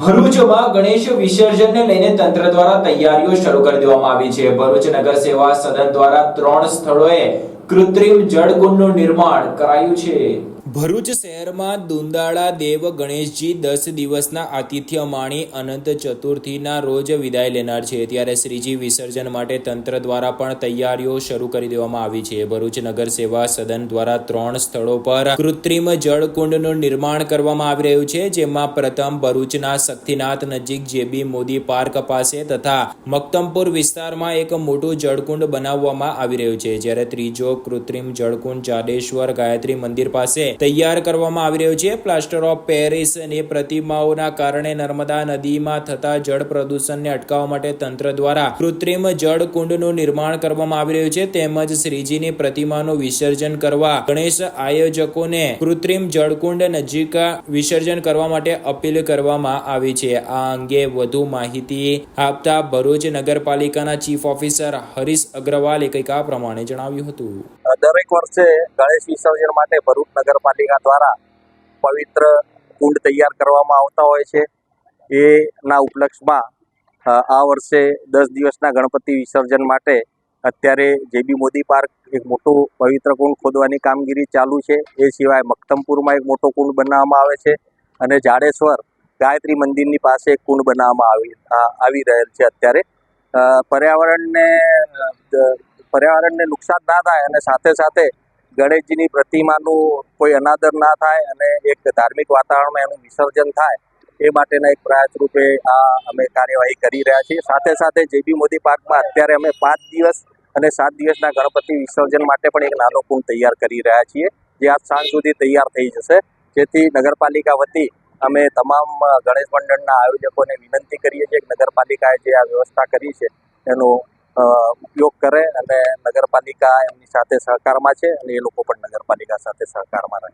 ભરૂચમાં ગણેશ વિસર્જનને લઈને તંત્ર દ્વારા તૈયારીઓ શરૂ કરી દેવામાં આવી છે. ભરૂચ નગર સેવા સદન દ્વારા ત્રણ સ્થળોએ કૃત્રિમ જળકુંડનું નિર્માણ કરાયું છે. ભરૂચ શહેરમાં દુંદાળા દેવ ગણેશજી દસ દિવસના આતિથ્ય માણી અનંત ચતુર્થીના રોજ વિદાય લેનાર છે. ત્યારે શ્રીજી વિસર્જન માટે તંત્ર દ્વારા પણ તૈયારીઓ શરૂ કરી દેવામાં આવી છે. ભરૂચ નગર સેવા સદન દ્વારા ત્રણ સ્થળો પર કૃત્રિમ જળકુંડનું નિર્માણ કરવામાં આવી રહ્યું છે. જેમાં પ્રથમ ભરૂચના શક્તિનાથ નજીક જેબી મોદી પાર્ક પાસે તથા મક્તમપુર વિસ્તારમાં એક મોટું જળકુંડ બનાવવામાં આવી રહ્યું છે. જ્યારે ત્રીજો કૃત્રિમ જળકુંડ જાડેશ્વર ગાયત્રી મંદિર પાસે તૈયાર કરવામાં આવી રહ્યો છે. પ્લાસ્ટર ઓફ પેરિસ અને પ્રતિમાઓના કારણે નર્મદા નદીમાં થતા જળ પ્રદૂષણને અટકાવવા માટે તંત્ર દ્વારા કૃત્રિમ જળકુંડનું નિર્માણ કરવામાં આવી રહ્યું છે. તેમજ શ્રીજીની પ્રતિમાનું વિસર્જન કરવા ગણેશ આયોજકોને કૃત્રિમ જળકુંડ નજીક વિસર્જન કરવા માટે અપીલ કરવામાં આવી છે. આ અંગે વધુ માહિતી આપતા ભરૂચ નગરપાલિકાના ચીફ ઓફિસર હરીશ અગ્રવાલે કંઈક આ પ્રમાણે જણાવ્યું હતું. દરેક વર્ષે ગણેશ વિસર્જન માટે ભરૂચ નગરપાલિકા દ્વારા પવિત્ર કુંડ તૈયાર કરવામાં આવતા હોય છે. એના ઉપલક્ષમાં આ વર્ષે દસ દિવસના ગણપતિ વિસર્જન માટે અત્યારે જેબી મોદી પાર્ક એક મોટું પવિત્ર કુંડ ખોદવાની કામગીરી ચાલુ છે. એ સિવાય મક્તમપુરમાં એક મોટો કુંડ બનાવવામાં આવે છે અને જાડેશ્વર ગાયત્રી મંદિરની પાસે એક કુંડ બનાવવામાં આવી આવી રહેલ છે અત્યારે. પર્યાવરણને પર્યાવરણને નુકસાન ના થાય અને સાથે સાથે ગણેશજીની પ્રતિમાનું કોઈ અનાદર ના થાય અને એક ધાર્મિક વાતાવરણમાં એનું વિસર્જન થાય, એ માટેના એક પ્રયાસ રૂપે આ અમે કાર્યવાહી કરી રહ્યા છીએ. સાથે સાથે જેબી મોદી પાર્કમાં અત્યારે અમે પાંચ દિવસ અને સાત દિવસના ગણપતિ વિસર્જન માટે પણ એક નાનો કુંડ તૈયાર કરી રહ્યા છીએ, જે આજ સાંજ સુધી તૈયાર થઈ જશે. જેથી નગરપાલિકા વતી અમે તમામ ગણેશ મંડળના આયોજકોને વિનંતી કરીએ છીએ કે નગરપાલિકાએ જે આ વ્યવસ્થા કરી છે, એનો ઉપયોગ કરે અને નગરપાલિકા એમની સાથે સહકારમાં છે અને એ લોકો પણ નગરપાલિકા સાથે સહકારમાં રહે.